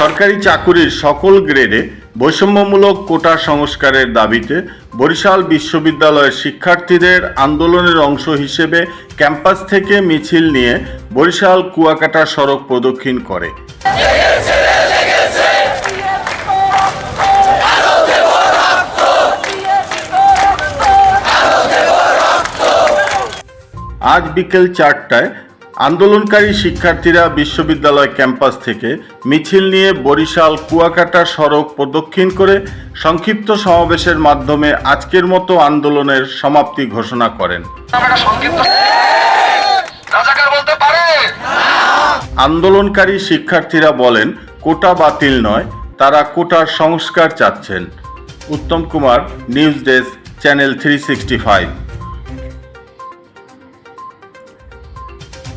সরকারি চাকুরির সকল গ্রেডে বৈষম্যমূলক কোটা সংস্কারের দাবিতে বরিশাল বিশ্ববিদ্যালয়ের শিক্ষার্থীদের আন্দোলনের অংশ হিসেবে ক্যাম্পাস থেকে মিছিল নিয়ে বরিশাল কুয়াকাটা সড়ক প্রদক্ষিণ করে। আজ বিকেল চারটায় আন্দোলনকারী শিক্ষার্থীরা বিশ্ববিদ্যালয় ক্যাম্পাস থেকে মিছিল নিয়ে বরিশাল কুয়াকাটা সড়ক প্রদক্ষিণ করে সংক্ষিপ্ত সমাবেশের মাধ্যমে আজকের মতো আন্দোলনের সমাপ্তি ঘোষণা করেন। আন্দোলনকারী শিক্ষার্থীরা বলেন, কোটা বাতিল নয়, তারা কোটার সংস্কার চাচ্ছেন। Uttam Kumar, news desk, channel three sixty five.